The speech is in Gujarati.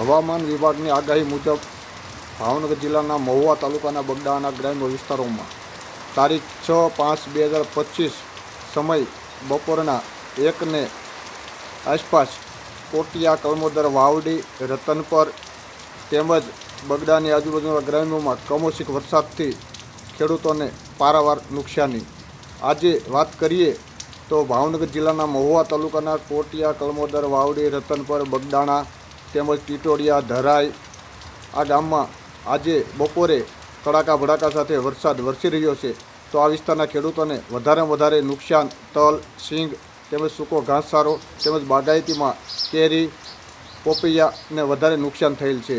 હવામાન વિભાગની આગાહી મુજબ ભાવનગર જિલ્લાના મહુવા તાલુકાના બગડાના ગ્રામ્ય વિસ્તારોમાં તારીખ છ પાંચ બે હજાર પચીસ સમય બપોરના એકને આસપાસ કોટિયા, કલમોદર, વાવડી, રતનપર તેમજ બગડાની આજુબાજુના ગ્રામ્યોમાં કમોસમી વરસાદથી ખેડૂતોને પારાવાર નુકસાની. આજે વાત કરીએ તો ભાવનગર જિલ્લાના મહુવા તાલુકાના કોટિયા, કલમોદર, વાવડી, રતનપર બગડાણા તેમજ ટીટોડિયા ધરાઈ આ ગામમાં આજે બપોરે કડાકા ભડાકા સાથે વરસાદ વરસી રહ્યો છે. તો આ વિસ્તારના ખેડૂતોને વધારેમાં વધારે નુકસાન, તલ, સિંગ તેમજ સૂકો ઘાસચારો તેમજ બાગાયતીમાં કેરી પોપૈયાને વધારે નુકસાન થયેલ છે.